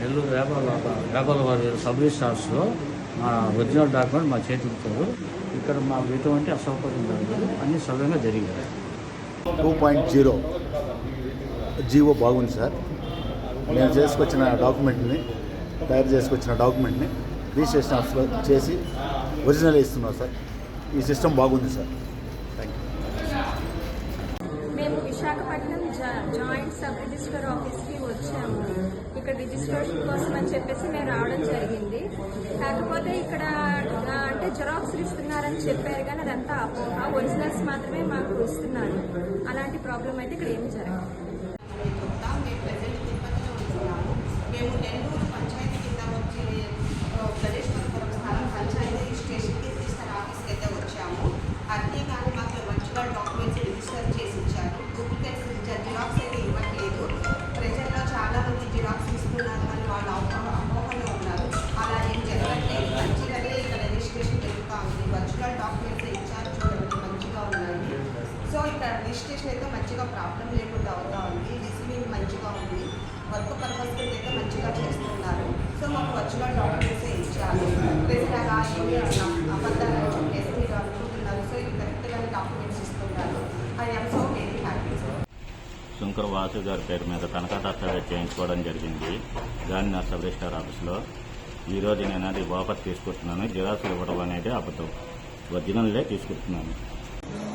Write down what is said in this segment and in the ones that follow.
నెల్లూరు వేపాల వేపాల వారి సబ్ రిజిస్టార్స్లో మా original document మా చేతికి ఇక్కడ మాకు ఎటువంటి అసౌకర్యం జరగదు అన్ని సవ్యంగా జరిగాయి. టూ పాయింట్ జీరో జీవో బాగుంది సార్. నేను చేసుకొచ్చిన డాక్యుమెంట్ని తయారు చేసుకొచ్చిన డాక్యుమెంట్ని రిజిస్ట్రేషన్ ఆఫీస్లో చేసి ఒరిజినల్ ఇస్తున్నాం సార్. ఈ సిస్టమ్ బాగుంది సార్. థ్యాంక్ యూ మేము విశాఖపట్నం జాయింట్ సబ్ రిజిస్టర్ ఆఫీస్కి ఇక్కడ రిజిస్ట్రేషన్ కోసం అని చెప్పేసి మేము రావడం జరిగింది. కాకపోతే ఇక్కడ అంటే జిరాక్స్ ఇస్తున్నారని చెప్పారు కానీ అదంతా అపోహ ఒరిజినల్స్ మాత్రమే మాకు ఇస్తున్నారు. అలాంటి ప్రాబ్లం అయితే ఇక్కడ ఏమి జరగదు. అబద్ధాలు అని అనుకుంటున్నారు సో ఇది డాక్యుమెంట్స్ ఇస్తున్నారు I am so very happy Shankar Vasu గారి పేరు మీద తనఖా దస్తావేజ్ చేయించుకోవడం జరిగింది. గాంధీ సబ్ రిజిస్టార్ ఆఫీస్లో ఈ రోజు నేను అది వాపస్ తీసుకుంటున్నాను జిరాక్స్ ఇవ్వడం అనేది అబద్ధం. ఒరిజినల్లే తీసుకుంటున్నాను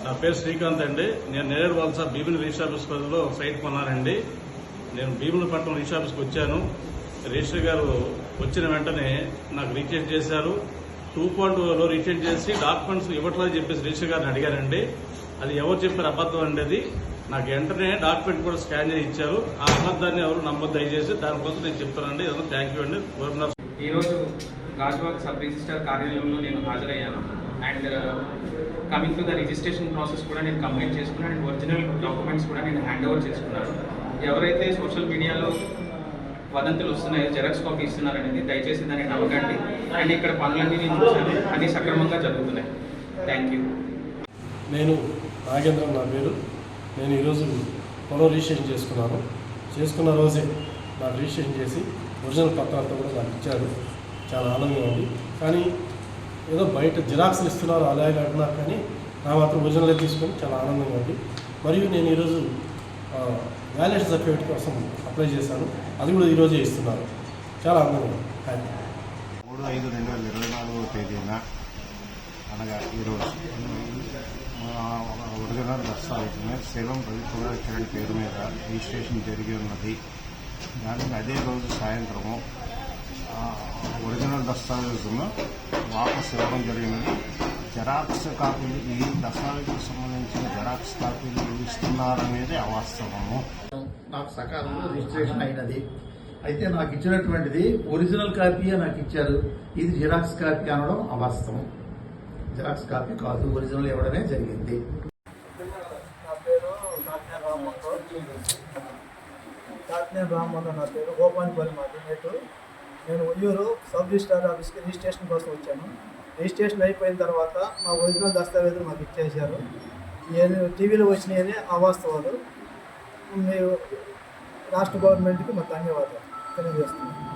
నా పేరు శ్రీకాంత్ అండి. నేను నేరేడు వలస భీముని రిజిస్టర్ ఆఫీస్ పరిధిలో సైట్ కొన్నానండి. నేను భీముని పట్టణం రిజిస్టర్ ఆఫీస్కి వచ్చాను. రిజిస్టర్ గారు వచ్చిన వెంటనే నాకు రీచెక్ చేశారు. టూ పాయింట్లో రీచెక్ చేసి డాక్యుమెంట్స్ ఇవ్వట్లేదు చెప్పేసి రిజిస్టర్ గారిని అడిగారండి. అది ఎవరు చెప్పారు అబద్ధం అండి అది? నాకు వెంటనే డాక్యుమెంట్ కూడా స్కాన్ చేసి ఇచ్చారు. ఆ అబద్ధాన్ని ఎవరు నమ్మొద్దు దయచేసి దానికోసం నేను చెప్తానండి. ఇదంతా థ్యాంక్ యూ అండి. గవర్నర్ ఈరోజు గాజువాక్ సబ్ రిజిస్టర్ కార్యాలయంలో నేను హాజరయ్యాను. And coming to the registration process కూడా నేను కంప్లీట్ చేసుకున్నాను. అండ్ ఒరిజినల్ డాక్యుమెంట్స్ కూడా నేను హ్యాండ్ ఓవర్ చేసుకున్నాను. ఎవరైతే సోషల్ మీడియాలో వదంతులు వస్తున్నాయో జెరాక్స్ కాపీ ఇస్తున్నారనేది దయచేసి దాన్ని నమ్మకండి. అండ్ ఇక్కడ పనులన్నీ నేను చూశాను. అన్ని సక్రమంగా జరుగుతున్నాయి. థ్యాంక్ యూ నేను నాగేంద్రం నా పేరు. నేను ఈరోజు పొలం రిజిస్ట్రేషన్ చేసుకున్నాను. చేసుకున్న రోజే నాకు రిజిస్ట్రేషన్ చేసి ఒరిజినల్ పత్రాలతో కూడా నాకు ఇచ్చారు. చాలా ఆనందంగా ఉంది. కానీ ఏదో బయట జిరాక్స్లు ఇస్తున్నారు అలాగే అంటున్నారు. కానీ నా మాత్రం ఒరిజినలే తీసుకొని చాలా ఆనందంగా ఉంది. మరియు నేను ఈరోజు వ్యాలెట్ సర్టిఫికేట్ కోసం అప్లై చేశాను అది కూడా ఈరోజే ఇస్తున్నారు. చాలా ఆనందంగా ఉంది హ్యాపీ మూడు ఐదు రెండు వేల ఇరవై నాలుగో తేదీన అనగా ఈరోజు ఒరిజినల్ దస్తావేజ్ సేవం శివం కిరణ్ పేరు మీద రిజిస్ట్రేషన్ జరిగి ఉన్నది. దానికి అదే రోజు సాయంత్రము ఒరిజినల్ దస్తావేజును వాపస్ ఇవ్వడం జరిగినది. జెరాక్స్ కాపీలు ఈ దస్తావేజుకు సంబంధించిన జెరాక్స్ కాపీలు ఇస్తున్నారనేది అవాస్తవము. నాకు సకాలంలో రిజిస్ట్రేషన్ అయినది. అయితే నాకు ఇచ్చినటువంటిది ఒరిజినల్ కాపీయే నాకు ఇచ్చారు. ఇది జిరాక్స్ కాపీ అనడం అవాస్తవం. జిరాక్స్ కాపీ కాదు ఒరిజినల్ ఇవ్వడమే జరిగింది. నా పేరు కాకినాడ రామ్మోహన్ నా పేరు. గోపానిపల్లి నేటు నేను ఉయ్యూరు సబ్ రిజిస్టార్ ఆఫీస్కి రిజిస్ట్రేషన్ కోసం వచ్చాను. రిజిస్ట్రేషన్ అయిపోయిన తర్వాత మా ఒరిజినల్ దస్తావేజులు మాకు ఇచ్చేశారు. నేను టీవీలో వచ్చినాయని అవాస్తవాలు. మీరు రాష్ట్ర గవర్నమెంట్కి మా ధన్యవాదాలు తెలియజేస్తున్నాను.